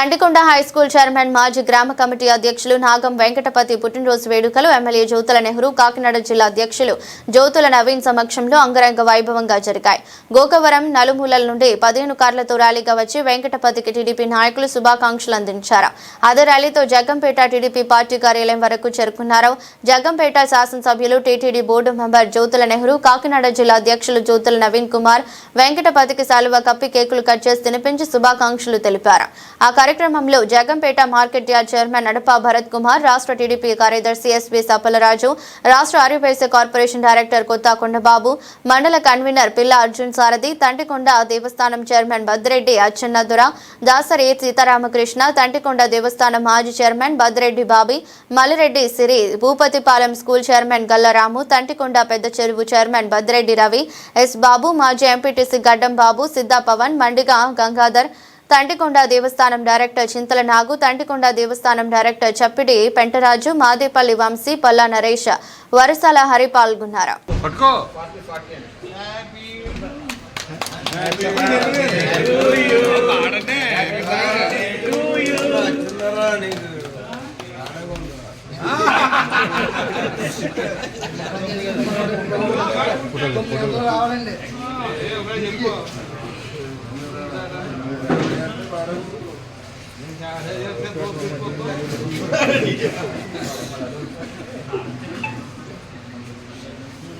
తండికొండ high school chairman మాజీ గ్రామ committee అధ్యక్షులు నాగం వెంకటపతి పుట్టినరోజు వేడుకలు ఎమ్మెల్యే జ్యోతుల నెహ్రూ కాకినాడ జిల్లా అధ్యక్షులు జ్యోతుల నవీన్ సమక్షంలో అంగరంగ వైభవంగా జరిగాయి. గోకవరం నలుమూలల నుండి పదిహేను కార్లతో ర్యాలీగా వచ్చి వెంకటపతికి టీడీపీ నాయకులు శుభాకాంక్షలు అందించారు. అదే ర్యాలీతో జగ్గంపేట టీడీపీ పార్టీ కార్యాలయం వరకు చేరుకున్నారు. జగ్గంపేట శాసనసభ్యులు TTD board member Jyothula Nehru Kakinada జిల్లా అధ్యక్షులు జ్యోతుల నవీన్ కుమార్ వెంకటపతికి సాలువ కప్పి కేకులు కట్ చేసి తినిపించి శుభాకాంక్షలు తెలిపారు. ఆ కార్యక్రమంలో Jaggampeta market yard chairman Nadapa Bharat Kumar రాష్ట్ర టీడీపీ కార్యదర్శి ఎస్వి సప్పలరాజు రాష్ట్ర ఆర్యవైశ్య కార్పొరేషన్ డైరెక్టర్ కొత్తాకొండబాబు మండల కన్వీనర్ పిల్ల అర్జున్ సారథి తంటికొండ దేవస్థానం చైర్మన్ భద్రెడ్డి అచ్చెన్నదుర దాసరి సీతారామకృష్ణ తంటికొండ దేవస్థానం మాజీ chairman Bhadreddy Babi Mallireddy Siri Bhupathipalem school chairman Gallaramu Tantikonda పెద్ద చెరువు చైర్మన్ భద్రెడ్డి రవి ఎస్ బాబు మాజీ ఎంపీటీసీ గడ్డం బాబు సిద్ధా పవన్ మండిగా గంగాధర్ తంటికొండ దేవస్థానం డైరెక్టర్ చింతల నాగు తంటికొండ దేవస్థానం డైరెక్టర్ చప్పిడి పెంటరాజు మాదేపల్లి వంశీ పల్లా నరేష్ వరసల హరి పాల్గొన్నారు.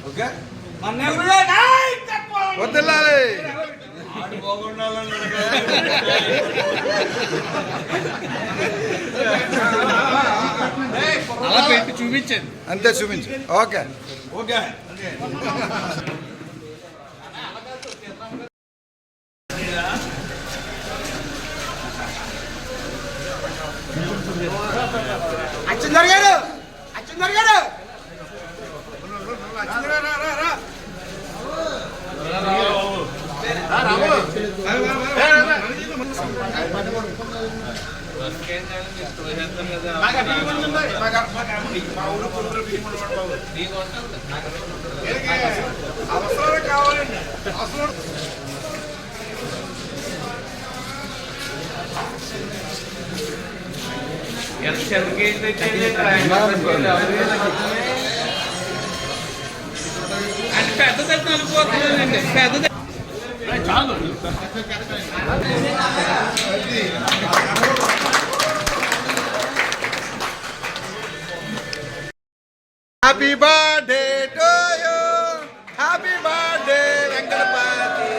ఓకే? వదిలాలి. అలా పెట్టి చూపించండి. అంతే చూపించు ఓకే. ఓకే అచ్చిందర్ గారు అచ్చిందర్ గారు కావాలండి అంటే పెద్దది అనుకోవట్లేదండి పెద్దది happy birthday to you happy birthday Venkatapathi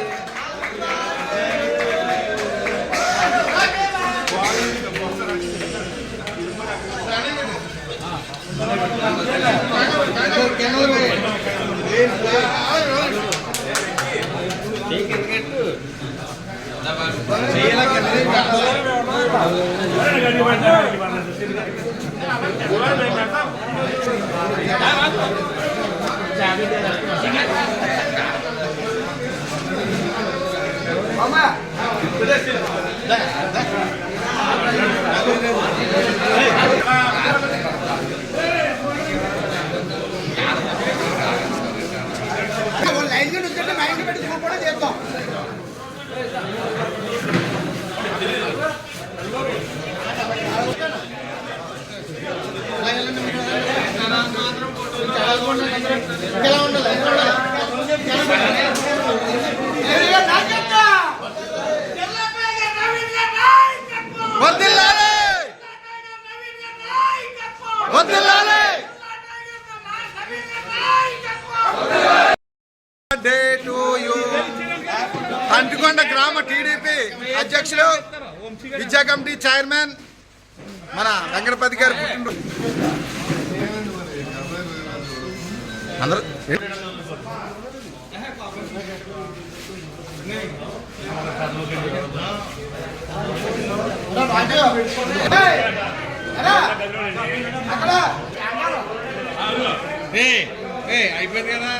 line はい。బర్త్డే to you. Tantikonda గ్రామ టీడీపీ అధ్యక్షులు విద్యా కమిటీ చైర్మన్ మన వెంకటపతి గారు పుట్టినరోజు. అందరూ అయిపోయింది కదా?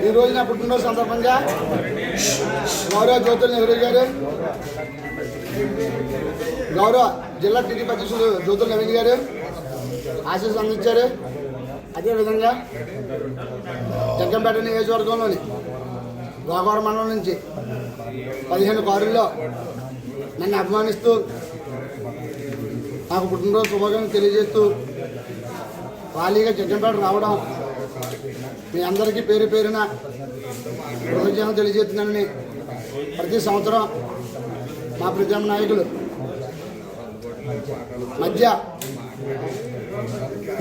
ఈ రోజు నా పుట్టినరోజు సందర్భంగా గౌరవ జ్యోతుల నెహ్రూ గారు గౌరవ జిల్లా టీడీపీ అధ్యక్షుడు జ్యోతుల నవీన్ గారు ఆశీస్సు అందించారు. అదేవిధంగా జగ్గంపేట నియోజకవర్గంలోని గోగవరం మండలం నుంచి పదిహేను కారుల్లో నన్ను అభిమానిస్తూ నాకు పుట్టినరోజు శుభాకాంక్షలు తెలియజేస్తూ ఖాళీగా జగ్గంపేట రావడం మీ అందరికీ పేరు పేరున ప్రయోజనం తెలియజేస్తున్నానని ప్రతి సంవత్సరం మా ప్రజా నాయకులు మధ్య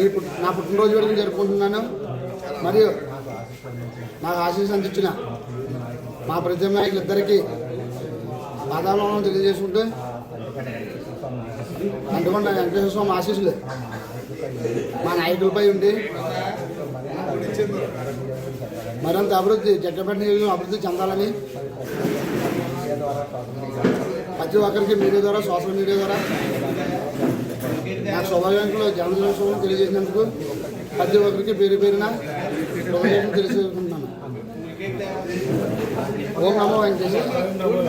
ఈ నా పుట్టినరోజు వరకు జరుపుకుంటున్నాను. మరియు నాకు ఆశీస్ అందించిన మా ప్రజల నాయకులు ఇద్దరికీ పాదాలను తెలియజేసుకుంటే అందుకుండా వెంకటేశ్వర స్వామి ఆశీస్సులు. మా నాయకులపై ఉండి మరింత అభివృద్ధి జగ్గపేట నియోజకవర్గం అభివృద్ధి చెందాలని ప్రతి ఒక్కరికి మీడియా ద్వారా సోషల్ మీడియా ద్వారా నా శుభాకాంక్షలు జన్మదిన తెలియజేసినందుకు ప్రతి ఒక్కరికి పేరు పేరున ఓం నమో వెంకటేశ్వర